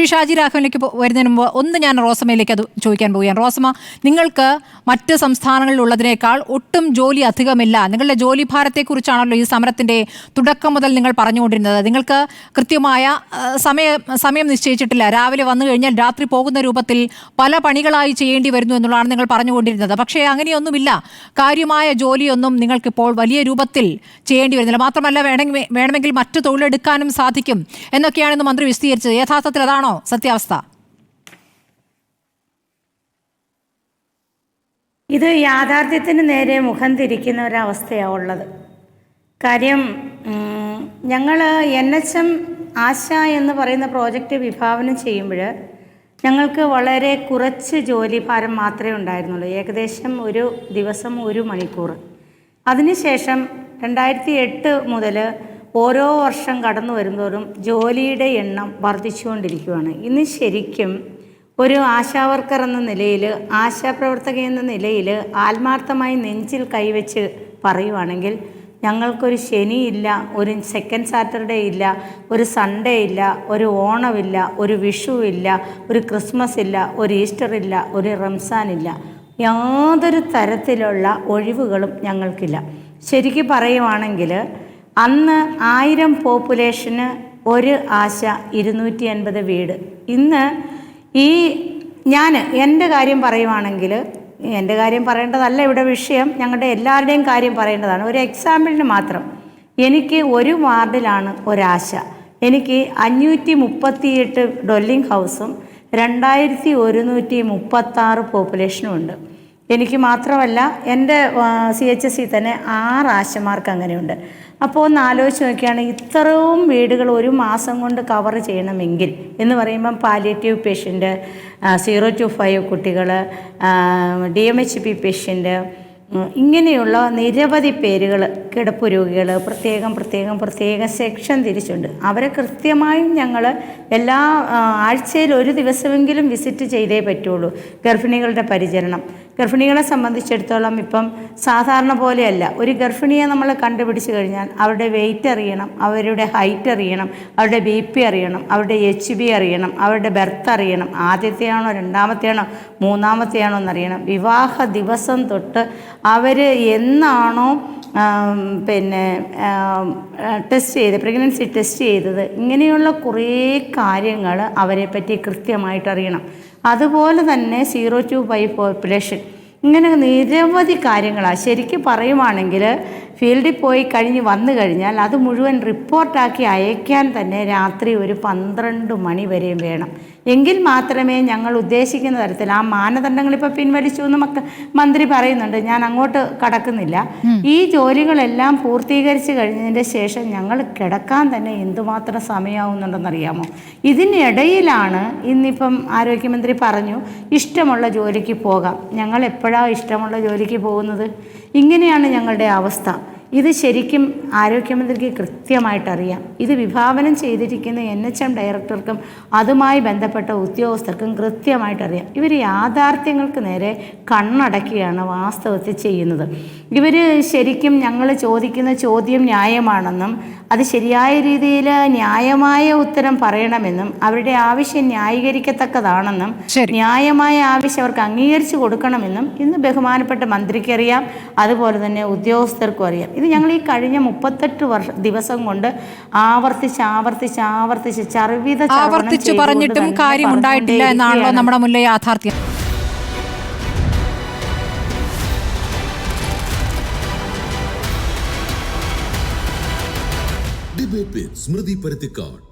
ശ്രീ ഷാജി രാഘവനിലേക്ക് വരുന്നതിന് മുമ്പ് ഒന്ന് ഞാൻ റോസമ്മയിലേക്ക് അത് ചോദിക്കാൻ പോവുകയാണ്. റോസമ്മ നിങ്ങൾക്ക് മറ്റ് സംസ്ഥാനങ്ങളിലുള്ളതിനേക്കാൾ ഒട്ടും ജോലി അധികമില്ല. നിങ്ങളുടെ ജോലി ഭാരത്തെക്കുറിച്ചാണല്ലോ ഈ സമരത്തിന്റെ തുടക്കം മുതൽ നിങ്ങൾ പറഞ്ഞുകൊണ്ടിരുന്നത്. നിങ്ങൾക്ക് കൃത്യമായ സമയം സമയ സമയം നിശ്ചയിച്ചിട്ടില്ല. രാവിലെ വന്നു കഴിഞ്ഞാൽ രാത്രി പോകുന്ന രൂപത്തിൽ പല പണികളായി ചെയ്യേണ്ടി വരുന്നു എന്നുള്ളതാണ് നിങ്ങൾ പറഞ്ഞുകൊണ്ടിരുന്നത്. പക്ഷേ അങ്ങനെയൊന്നുമില്ല. കാര്യമായ ജോലിയൊന്നും നിങ്ങൾക്കിപ്പോൾ വലിയ രൂപത്തിൽ ചെയ്യേണ്ടി വരുന്നില്ല. മാത്രമല്ല വേണമെങ്കിൽ വേണമെങ്കിൽ മറ്റു തൊഴിലെടുക്കാനും സാധിക്കും എന്നൊക്കെയാണ് ഇന്ന് മന്ത്രി വിശദീകരിച്ചത്. യഥാർത്ഥത്തിൽ അതാണോ സത്യാവസ്ഥ. ഇത് യാഥാർത്ഥ്യത്തിന് നേരെ മുഖം തിരിക്കുന്ന ഒരവസ്ഥയാണ് ഉള്ളത്. കാര്യം ഞങ്ങൾ എൻ എച്ച് എം ആശ എന്ന് പറയുന്ന പ്രോജക്റ്റ് വിഭാവനം ചെയ്യുമ്പോൾ ഞങ്ങൾക്ക് വളരെ കുറച്ച് ജോലി ഭാരം മാത്രമേ ഉണ്ടായിരുന്നുള്ളൂ. ഏകദേശം ഒരു ദിവസം ഒരു മണിക്കൂർ അതിനുശേഷം രണ്ടായിരത്തി എട്ട് മുതൽ ഓരോ വർഷം കടന്നു വരുന്തോറും ജോലിയുടെ എണ്ണം വർദ്ധിച്ചുകൊണ്ടിരിക്കുകയാണ് ഇന്ന് ശരിക്കും ഒരു ആശാവർക്കർ എന്ന നിലയിൽ ആശാപ്രവർത്തക എന്ന നിലയിൽ ആത്മാർത്ഥമായി നെഞ്ചിൽ കൈവച്ച് പറയുവാണെങ്കിൽ ഞങ്ങൾക്കൊരു ശനിയില്ല ഒരു സെക്കൻഡ് സാറ്റർഡേ ഇല്ല ഒരു സൺഡേ ഇല്ല ഒരു ഓണമില്ല ഒരു വിഷു ഇല്ല ഒരു ക്രിസ്മസ് ഇല്ല ഒരു ഈസ്റ്റർ ഇല്ല ഒരു റംസാൻ ഇല്ല. യാതൊരു തരത്തിലുള്ള ഒഴിവുകളും ഞങ്ങൾക്കില്ല. ശരിക്കും പറയുവാണെങ്കിൽ അന്ന് ആയിരം പോപ്പുലേഷന് ഒരു ആശ ഇരുന്നൂറ്റി അൻപത് വീട്. ഇന്ന് ഈ ഞാൻ എന്റെ കാര്യം പറയുവാണെങ്കിൽ എന്റെ കാര്യം പറയേണ്ടതല്ല ഇവിടെ വിഷയം ഞങ്ങളുടെ എല്ലാവരുടെയും കാര്യം പറയേണ്ടതാണ്. ഒരു എക്സാമ്പിളിന് മാത്രം. എനിക്ക് ഒരു വാർഡിലാണ് ഒരാശ. എനിക്ക് അഞ്ഞൂറ്റി മുപ്പത്തിയെട്ട് ഡൊല്ലിംഗ് ഹൗസും രണ്ടായിരത്തി ഒരുന്നൂറ്റി മുപ്പത്താറ് പോപ്പുലേഷനും ഉണ്ട്. എനിക്ക് മാത്രമല്ല എന്റെ സി എച്ച് എസ് സി തന്നെ ആറ് ആശമാർക്ക് അങ്ങനെയുണ്ട്. അപ്പോൾ ഒന്ന് ആലോചിച്ച് നോക്കിയാണ് ഇത്രയും വീടുകൾ ഒരു മാസം കൊണ്ട് കവർ ചെയ്യണമെങ്കിൽ എന്ന് പറയുമ്പം palliative patient zero to five കുട്ടികൾ D M H P patient ഇങ്ങനെയുള്ള നിരവധി പേരുകൾ കിടപ്പ് രോഗികൾ പ്രത്യേകം പ്രത്യേകം പ്രത്യേക സെക്ഷൻ തിരിച്ചുണ്ട്. അവരെ കൃത്യമായും ഞങ്ങൾ എല്ലാ ആഴ്ചയിൽ ഒരു ദിവസമെങ്കിലും വിസിറ്റ് ചെയ്തേ പറ്റുള്ളൂ. ഗർഭിണികളുടെ പരിചരണം. ഗർഭിണികളെ സംബന്ധിച്ചിടത്തോളം ഇപ്പം സാധാരണ പോലെയല്ല. ഒരു ഗർഭിണിയെ നമ്മൾ കണ്ടുപിടിച്ച് കഴിഞ്ഞാൽ അവരുടെ വെയിറ്റ് അറിയണം അവരുടെ ഹൈറ്റ് അറിയണം അവരുടെ ബി പി അറിയണം അവരുടെ എച്ച് ബി അറിയണം അവരുടെ ബെർത്ത് അറിയണം. ആദ്യത്തെയാണോ രണ്ടാമത്തെയാണോ മൂന്നാമത്തെയാണോ എന്നറിയണം. വിവാഹ ദിവസം തൊട്ട് അവർ എന്നാണോ പിന്നെ ടെസ്റ്റ് ചെയ്ത് പ്രഗ്നൻസി ടെസ്റ്റ് ചെയ്തത് ഇങ്ങനെയുള്ള കുറേ കാര്യങ്ങൾ അവരെപ്പറ്റി പറ്റി കൃത്യമായിട്ട് അറിയണം. അതുപോലെ തന്നെ സീറോ ടു ഫൈവ് പോപ്പുലേഷൻ. ഇങ്ങനെ നിരവധി കാര്യങ്ങളാണ് ശരിക്കും പറയുവാണെങ്കിൽ ഫീൽഡിൽ പോയി കഴിഞ്ഞ് വന്നു കഴിഞ്ഞാൽ അത് മുഴുവൻ റിപ്പോർട്ടാക്കി അയക്കാൻ തന്നെ രാത്രി ഒരു പന്ത്രണ്ട് മണി വരെയും വേണം. എങ്കിൽ മാത്രമേ ഞങ്ങൾ ഉദ്ദേശിക്കുന്ന തരത്തിൽ ആ മാനദണ്ഡങ്ങൾ ഇപ്പോൾ പിൻവലിച്ചു എന്ന് മക്ക മന്ത്രി പറയുന്നുണ്ട്. ഞാൻ അങ്ങോട്ട് കടക്കുന്നില്ല. ഈ ജോലികളെല്ലാം പൂർത്തീകരിച്ചു കഴിഞ്ഞതിന്റെ ശേഷം ഞങ്ങൾ കിടക്കാൻ തന്നെ എന്തുമാത്രം സമയമാവുന്നുണ്ടെന്നറിയാമോ ഇതിനിടയിലാണ് ഇന്നിപ്പം ആരോഗ്യമന്ത്രി പറഞ്ഞു ഇഷ്ടമുള്ള ജോലിക്ക് പോകാം. ഞങ്ങൾ എപ്പോഴാണ് ഇഷ്ടമുള്ള ജോലിക്ക് പോകുന്നത്? ഇങ്ങനെയാണ് ഞങ്ങളുടെ അവസ്ഥ. ഇത് ശരിക്കും ആരോഗ്യമന്ത്രിക്ക് കൃത്യമായിട്ടറിയാം. ഇത് വിഭാവനം ചെയ്തിരിക്കുന്ന എൻ എച്ച് എം ഡയറക്ടർക്കും അതുമായി ബന്ധപ്പെട്ട ഉദ്യോഗസ്ഥർക്കും കൃത്യമായിട്ടറിയാം. ഇവർ യാഥാർത്ഥ്യങ്ങൾക്ക് നേരെ കണ്ണടക്കിയാണ് വാസ്തവത്തിൽ ചെയ്യുന്നത്. ഇവർ ശരിക്കും ഞങ്ങൾ ചോദിക്കുന്ന ചോദ്യം ന്യായമാണെന്നും അത് ശരിയായ രീതിയിൽ ന്യായമായ ഉത്തരം പറയണമെന്നും അവരുടെ ആവശ്യം ന്യായീകരിക്കത്തക്കതാണെന്നും ന്യായമായ ആവശ്യം അവർക്ക് അംഗീകരിച്ചു കൊടുക്കണമെന്നും ഇന്ന് ബഹുമാനപ്പെട്ട മന്ത്രിക്കറിയാം. അതുപോലെ തന്നെ ഉദ്യോഗസ്ഥർക്കും അറിയാം. ഇത് ഞങ്ങൾ ഈ കഴിഞ്ഞ മുപ്പത്തെട്ട് വർഷ ദിവസം കൊണ്ട് ആവർത്തിച്ച് ആവർത്തിച്ച് ആവർത്തിച്ച് ചർവിത ആവർത്തിച്ച് പറഞ്ഞിട്ടും കാര്യമുണ്ടായിട്ടില്ല കാര്യം ഉണ്ടായിട്ടില്ല എന്നാണല്ലോ നമ്മുടെ മുല്ല യാഥാർത്ഥ്യം. ഡിബേറ്റ് സ്മൃതി പരുത്തിക്കാട്